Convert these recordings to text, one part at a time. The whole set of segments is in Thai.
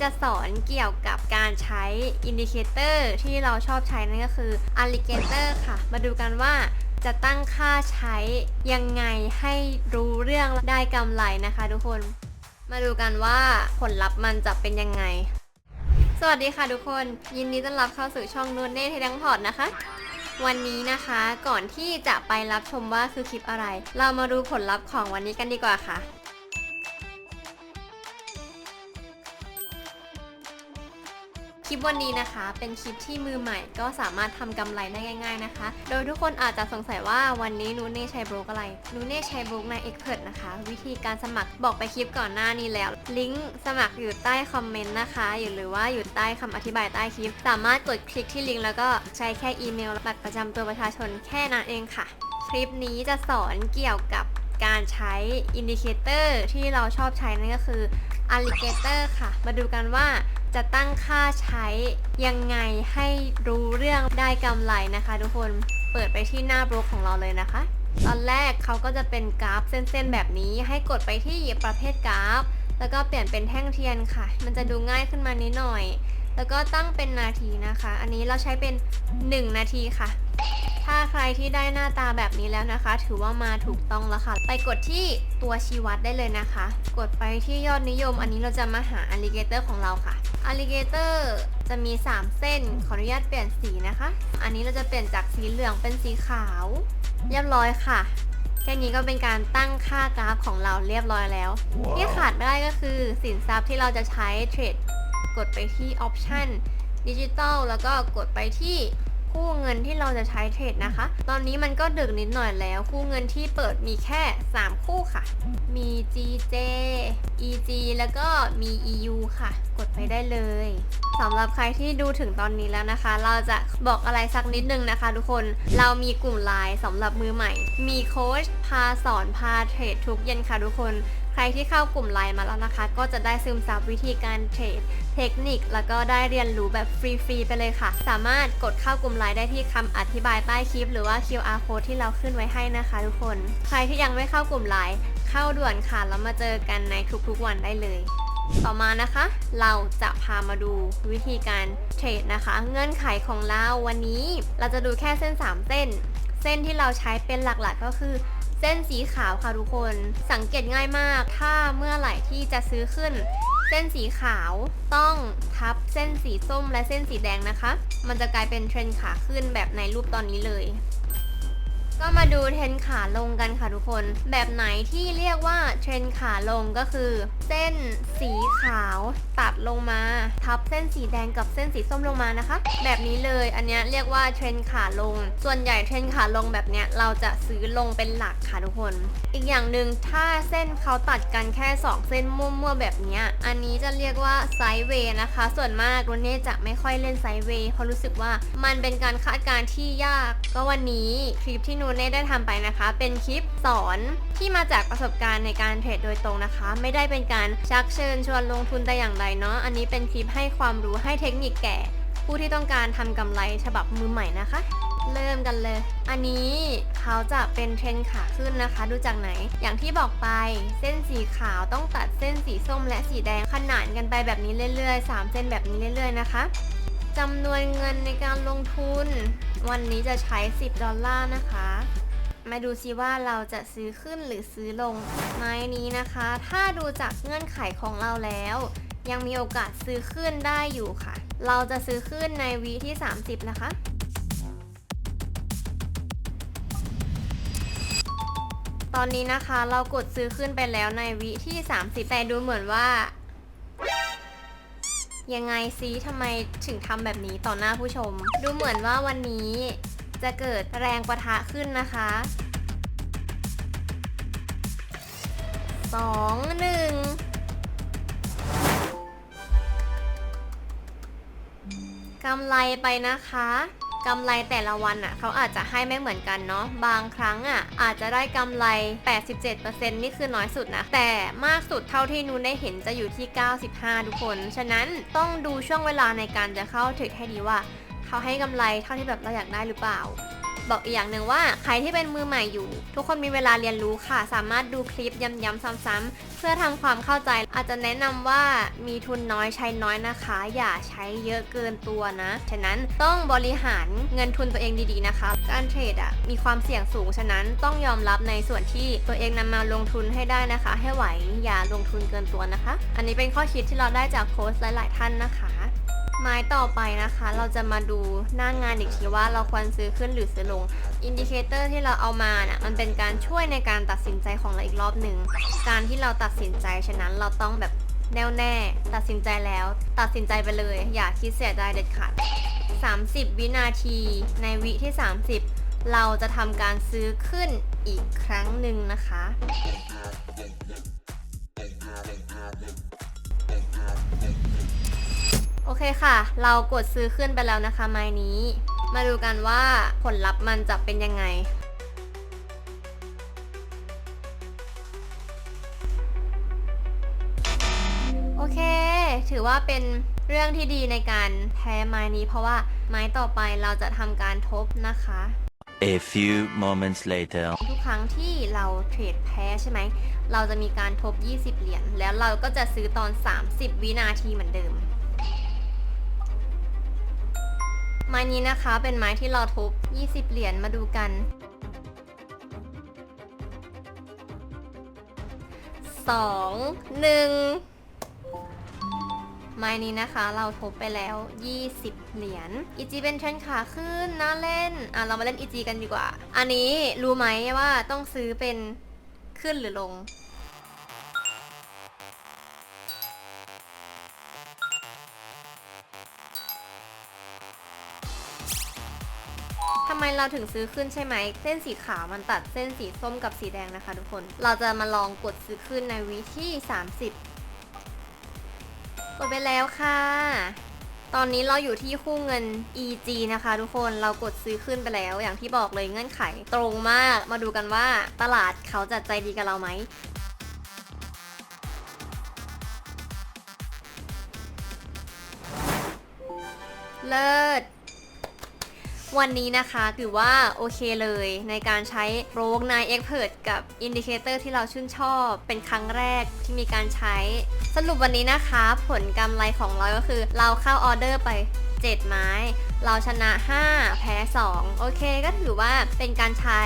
จะสอนเกี่ยวกับการใช้อินดิเคเตอร์ที่เราชอบใช้นั่นก็คือ Alligator ค่ะ มาดูกันว่าจะตั้งค่าใช้ยังไงให้รู้เรื่องได้กำไรนะคะทุกคน มาดูกันว่าผลลัพธ์มันจะเป็นยังไง สวัสดีค่ะทุกคน ยินดีต้อนรับเข้าสู่ช่องนูนเน่เทดังพอร์ตนะคะ วันนี้นะคะก่อนที่จะไปรับชมว่าคือคลิปอะไร เรามาดูผลลัพธ์ของวันนี้กันดีกว่าค่ะ ลิปวันนี้นะคะ เป็นคลิปที่มือใหม่ก็สามารถทำกำไรได้ง่าย ๆนะคะ โดยทุกคนอาจจะสงสัยว่าวันนี้นูเน่ใช้บล็อกอะไรนูเน่ใช้บล็อกใน Expert นะคะ วิธีการสมัครบอกไปคลิปก่อนหน้านี้แล้ว ลิงก์สมัครอยู่ใต้คอมเมนต์นะคะอยู่หรือว่าอยู่ใต้คำอธิบายใต้คลิป สามารถกดคลิกที่ลิงก์แล้วก็ใช้แค่อีเมลบัตรประจำตัวประชาชนแค่นั้นเองค่ะ คลิปนี้จะสอนเกี่ยวกับการใช้อินดิเคเตอร์ที่เราชอบใช้นั่นก็คือ Alligator ค่ะ มาดูกันว่า จะตั้งค่าใช้ยังไงให้รู้เรื่องได้กำไรนะคะ ทุกคนเปิดไปที่หน้าบล็อกของเราเลยนะคะ ตอนแรกเขาก็จะเป็นกราฟเส้นๆ แบบนี้ให้กดไปที่ประเภทกราฟ แล้วก็เปลี่ยนเป็นแท่งเทียนค่ะ มันจะดูง่ายขึ้นมานิดหน่อย แล้วก็ตั้งเป็นนาทีนะคะ อันนี้เราใช้เป็น 1 นาทีค่ะ ถ้าใครที่ได้หน้าตาแบบนี้แล้วนะคะ ถือว่ามาถูกต้องแล้วค่ะ ไปกดที่ตัวชี้วัดได้เลยนะคะ กดไปที่ยอดนิยม อันนี้เราจะมาหา alligator ของเราค่ะ alligator จะมี 3 เส้น ขออนุญาตเปลี่ยนสีนะคะ อันนี้เราจะเปลี่ยนจากสีเหลืองเป็นสีขาว เรียบร้อยค่ะแค่นี้ก็เป็นการตั้งค่ากราฟของเราเรียบร้อยแล้วที่ขาดไม่ได้ก็คือสินทรัพย์ที่เราจะใช้เทรด กดไปที่ Option ดิจิ t a ลแล้วก็กดไปที่ คู่เงินที่เราจะใช้เทรดนะคะ ตอนนี้มันก็ดึกนิดหน่อยแล้ว คู่เงินที่เปิดมีแค่ 3 คู่ค่ะ มี GJ EG แล้วก็มี EU ค่ะ กดไปได้เลยสำหรับใครที่ดูถึงตอนนี้แล้วนะคะ เราจะบอกอะไรสักนิดนึงนะคะ ทุกคน เรามีกลุ่มไลน์สำหรับมือใหม่ มีโค้ชพาสอนพาเทรดทุกเย็นค่ะทุกคน ใครที่เข้ากลุ่มไลน์มาแล้วนะคะ ก็จะได้ซึมซับวิธีการเทรดเทคนิค แล้วก็ได้เรียนรู้แบบฟรีๆไปเลยค่ะ สามารถกดเข้ากลุ่มไลน์ได้ที่คำอธิบายใต้คลิป หรือว่า QR code ที่เราขึ้นไว้ให้นะคะ ทุกคน ใครที่ยังไม่เข้ากลุ่มไลน์เข้าด่วนค่ะแล้วมาเจอกันในทุกๆวันได้เลยต่อมานะคะ เราจะพามาดูวิธีการเทรดนะคะ เงื่อนไขของเราวันนี้ เราจะดูแค่เส้น 3 เส้น เส้นที่เราใช้เป็นหลักๆก็คือ เส้นสีขาวค่ะทุกคน สังเกตง่ายมาก ถ้าเมื่อไหร่ที่จะซื้อขึ้น เส้นสีขาวต้องทับเส้นสีส้มและเส้นสีแดงนะคะ มันจะกลายเป็นเทรนขาขึ้นแบบในรูปตอนนี้เลยก็มาดูเทรนขาลงกันค่ะทุกคน แบบไหนที่เรียกว่าเทรนขาลงก็คือ เส้นสีขาว ตัดลงมา ทับเส้นสีแดงกับเส้นสีส้มลงมานะคะ แบบนี้เลยอันนี้เรียกว่าเทรนขาลง ส่วนใหญ่เทรนขาลงแบบเนี้ยเราจะซื้อลงเป็นหลักค่ะทุกคน อีกอย่างหนึ่งถ้าเส้นเขาตัดกันแค่ 2 เส้นมั่วๆแบบเนี้ยอันนี้จะเรียกว่าไซด์เวย์นะคะ ส่วนมากรุ่นเน่จะไม่ค่อยเล่นไซด์เวย์เพราะรู้สึกว่ามันเป็นการคาดการณ์ที่ยาก ก็วันนี้คลิปที่นูเน่ได้ทำไปนะคะ เป็นคลิปสอนที่มาจากประสบการณ์ในการเทรดโดยตรงนะคะ ไม่ได้เป็นการชักเชิญชวนลงทุนแต่อย่างใดเนาะ อันนี้เป็นคลิปให้ความรู้ให้เทคนิคแก่ ผู้ที่ต้องการทำกำไรฉบับมือใหม่นะคะ เริ่มกันเลย อันนี้เขาจะเป็นเทรนขาขึ้นนะคะ ดูจากไหน อย่างที่บอกไป เส้นสีขาวต้องตัดเส้นสีส้มและสีแดงขนานกันไปแบบนี้เรื่อยๆ 3 เส้นแบบนี้เรื่อยๆ นะคะจำนวนเงินในการลงทุน วันนี้จะใช้ 10 ดอลลาร์นะคะ มาดูซิว่าเราจะซื้อขึ้นหรือซื้อลงไม้นี้นะคะ ถ้าดูจากเงื่อนไขของเราแล้ว ยังมีโอกาสซื้อขึ้นได้อยู่ค่ะ เราจะซื้อขึ้นในวีที่ 30 นะคะ ตอนนี้นะคะเรากดซื้อขึ้นไปแล้วในวีที่ 30 แต่ดูเหมือนว่า ยังไงซีทำไมถึงทำแบบนี้ต่อหน้าผู้ชม ดูเหมือนว่าวันนี้จะเกิดแรงประทะขึ้นนะคะ 2 1 กำไรไปนะคะกำไรแต่ละวันอะเขาอาจจะให้ไม่เหมือนกันเนาะบางครั้งอะอาจจะได้กำไร 87%นี่คือน้อยสุดนะแต่มากสุดเท่าที่นูนได้เห็นจะอยู่ที่ 95 ทุกคน ฉะนั้นต้องดูช่วงเวลาในการจะเข้าเทรดให้ดีว่า เขาให้กำไรเท่าที่แบบเราอยากได้หรือเปล่า บอกอีกอย่างหนึ่งว่าใครที่เป็นมือใหม่อยู่ ทุกคนมีเวลาเรียนรู้ค่ะ สามารถดูคลิปย้ำๆซ้ำๆเพื่อทำความเข้าใจอาจจะแนะนำว่ามีทุนน้อยใช้น้อยนะคะ อย่าใช้เยอะเกินตัวนะฉะนั้นต้องบริหารเงินทุนตัวเองดีๆนะคะ การเทรดอะมีความเสี่ยงสูงฉะนั้นต้องยอมรับในส่วนที่ตัวเองนำมาลงทุนให้ได้นะคะ ให้ไหวอย่าลงทุนเกินตัวนะคะ อันนี้เป็นข้อคิดที่เราได้จากโค้ชหลาย ๆ ท่านนะคะ ไม้ต่อไปนะคะ เราจะมาดูหน้างงานอีกทีว่าเราควรซื้อขึ้นหรือซื้อลง อินดิเคเตอร์ที่เราเอามาน่ะมันเป็นการช่วยในการตัดสินใจของเราอีกรอบหนึ่ง การที่เราตัดสินใจฉะนั้นเราต้องแบบแน่วแน่ ตัดสินใจแล้ว ตัดสินใจไปเลย อย่าคิดเสียดายเด็ดขาด 30 วินาทีในวิที่ 30 เราจะทำการซื้อขึ้นอีกครั้งหนึ่งนะคะ เคค่ะ เรากดซื้อขึ้นไปแล้วนะคะไม้นี้ มาดูกันว่าผลลัพธ์มันจะเป็นยังไง โอเค ถือว่าเป็นเรื่องที่ดีในการแพ้ไม้นี้ เพราะว่าไม้ต่อไปเราจะทำการทบนะคะ A few moments later. ทุกครั้งที่เราเทรดแพ้ใช่ไหม เราจะมีการทบ 20 เหรียญ แล้วเราก็จะซื้อตอน 30 วินาทีเหมือนเดิม ไม้นี้นะคะเป็นไม้ที่เราทุบ 20 เหรียญมาดูกันสองหนึ่งไม้นี้นะคะเราทบไปแล้ว 20 เหรียญอีจีเป็นเทรนขาขึ้นน่าเล่น อะเรามาเล่นอีจีกันดีกว่า อันนี้รู้ไหมว่าต้องซื้อเป็นขึ้นหรือลง ไมเราถึงซื้อขึ้นใช่ไหม เส้นสีขาวมันตัดเส้นสีส้มกับสีแดงนะคะทุกคน เราจะมาลองกดซื้อขึ้นในวิที่ 30 กดไปแล้วค่ะ ตอนนี้เราอยู่ที่คู่เงิน EG นะคะทุกคน เรากดซื้อขึ้นไปแล้ว อย่างที่บอกเลยเงื่อนไขตรงมาก มาดูกันว่าตลาดเขาจะใจดีกับเราไหมเลิศ วันนี้นะคะถือว่าโอเคเลยในการใช้โรกนายเอ็กเพรกับอินดิเคเตอร์ที่เราชื่นชอบ เป็นครั้งแรกที่มีการใช้สรุปวันนี้นะคะ ผลกำไรของเราก็คือ เราเข้าออเดอร์ไป 7 ไม้ เราชนะ 5 แพ้ 2 โอเค ก็ถือว่าเป็นการใช้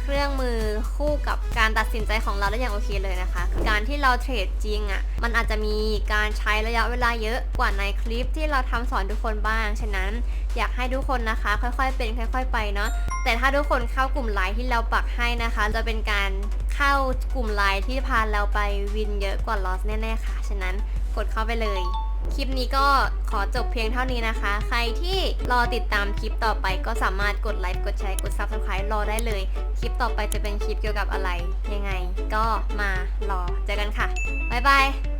เครื่องมือคู่กับการตัดสินใจของเราได้อย่างโอเคเลยนะคะ การที่เราเทรดจริงอะ่ะ มันอาจจะมีการใช้ระยะเวลาเยอะกว่าในคลิปที่เราทำสอนทุกคนบ้าง ฉะนั้นอยากให้ทุกคนนะคะ ค่อยๆเป็นค่อย ๆ ไปเนาะ แต่ถ้าทุกคนเข้ากลุ่มไลน์ที่เราปักให้นะคะ จะเป็นการ เข้ากลุ่มไลน์ที่พาเราไปวินเยอะกว่าลอสแน่ๆค่ะ ฉะนั้นกดเข้าไปเลย คลิปนี้ก็ขอจบเพียงเท่านี้นะคะ ใครที่รอติดตามคลิปต่อไปก็สามารถกดไลค์กดแชร์กด Subscribe รอได้เลย คลิปต่อไปจะเป็นคลิปเกี่ยวกับอะไรยังไง ก็มารอเจอกันค่ะบ๊ายบาย